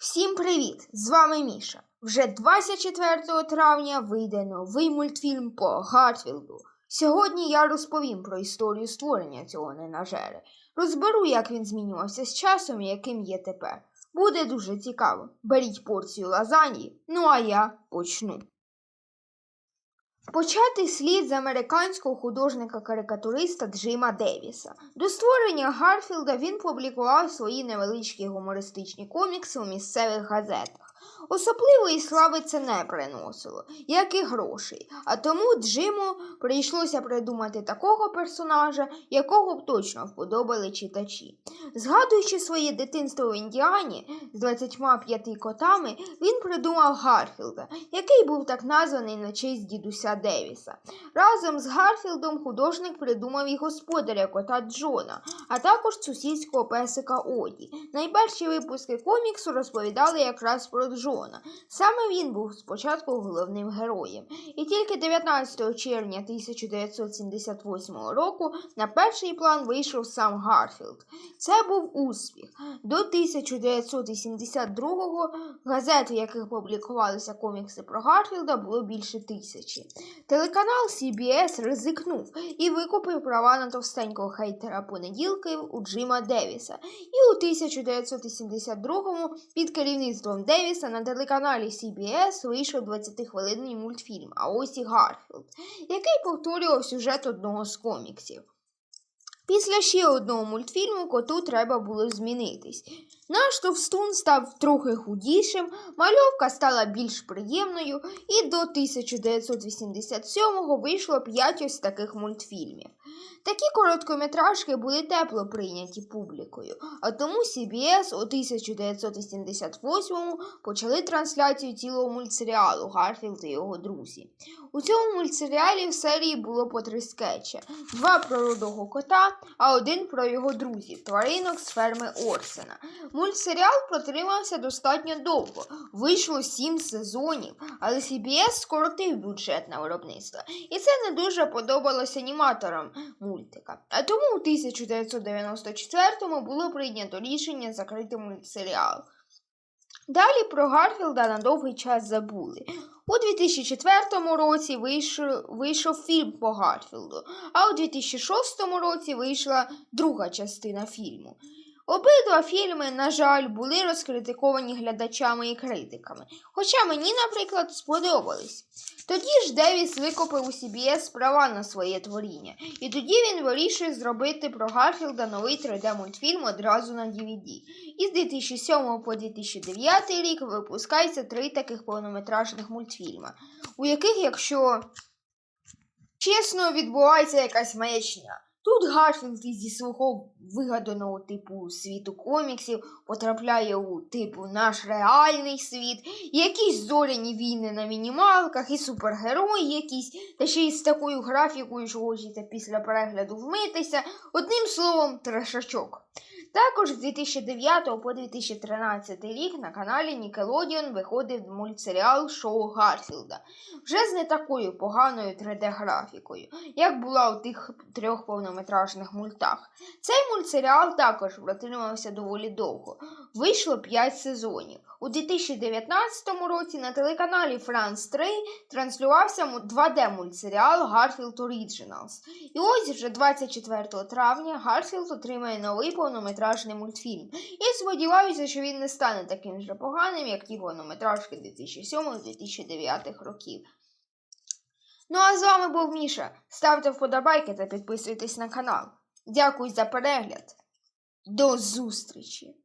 Всім привіт! З вами Міша. Вже 24 травня вийде новий мультфільм по Гартфілду. Сьогодні я розповім про історію створення цього ненажери. Розберу, як він змінювався з часом і яким є тепер. Буде дуже цікаво. Беріть порцію лазаньї, ну а я почну. Почати слід з американського художника-карикатуриста Джима Девіса. До створення Гарфілда він публікував свої невеличкі гумористичні комікси у місцевих газетах. Особливої слави це не приносило, як і грошей. А тому Джиму прийшлося придумати такого персонажа, якого б точно вподобали читачі. Згадуючи своє дитинство в Індіані з 25 котами, він придумав Гарфілда, який був так названий на честь дідуся Девіса. Разом з Гарфілдом художник придумав і господаря кота Джона, а також сусідського песика Оді. Найперші випуски коміксу розповідали якраз про Джона. Саме він був спочатку головним героєм. І тільки 19 червня 1978 року на перший план вийшов сам Гарфілд. Це був успіх. До 1982-го газет, в яких публікувалися комікси про Гарфілда, було більше тисячі. Телеканал CBS ризикнув і викупив права на товстенького хейтера понеділків у Джима Девіса. І у 1972-му під керівництвом Девіса на телеканалі CBS вийшов 20-хвилинний мультфільм А ось Гарфілд, який повторював сюжет одного з коміксів. Після ще одного мультфільму коту треба було змінитись. Наш товстун став трохи худішим, мальовка стала більш приємною, і до 1987-го вийшло 5 ось таких мультфільмів. Такі короткометражки були тепло прийняті публікою, а тому CBS у 1988-му почали трансляцію цілого мультсеріалу Гарфілд і його друзі. У цьому мультсеріалі в серії було по три скетчі: два про рудого кота, а один про його друзів, тваринок з ферми Орсена. Мультсеріал протримався достатньо довго, вийшло сім сезонів, але CBS скоротив бюджет на виробництво, і це не дуже подобалось аніматорам мультика. А тому у 1994-му було прийнято рішення закрити мультсеріал. Далі про Гарфілда на довгий час забули. У 2004 році вийшов, вийшов фільм по Гарфілду, а у 2006 році вийшла друга частина фільму. Обидва фільми, на жаль, були розкритиковані глядачами і критиками, хоча мені, наприклад, сподобались. Тоді ж Девіс викупив у CBS права на своє творіння, і тоді він вирішує зробити про Гарфілда новий 3D-мультфільм одразу на DVD. І з 2007 по 2009 рік випускається три таких повнометражних мультфільма, у яких, якщо чесно, відбувається якась маячня. Тут Гарфілд зі свого вигаданого типу світу коміксів потрапляє у типу наш реальний світ, якісь зоряні війни на мінімалках, і супергерої якісь, та ще й з такою графікою, що хочеться після перегляду вмитися. Одним словом, трешачок. Також з 2009 по 2013 рік на каналі Nickelodeon виходив мультсеріал Шоу Гарфілда, вже з не такою поганою 3D-графікою, як була у тих трьох повнометражних мультах. Цей мультсеріал також протримався доволі довго. Вийшло 5 сезонів. У 2019 році на телеканалі France 3 транслювався 2D-мультсеріал Garfield Originals. І ось вже 24 травня Гарфілд отримає новий повнометражний мультфільм. І сподіваюся, що він не стане таким же поганим, як ті повнометражки 2007-2009 років. Ну а з вами був Міша. Ставте вподобайки та підписуйтесь на канал. Дякую за перегляд. До зустрічі!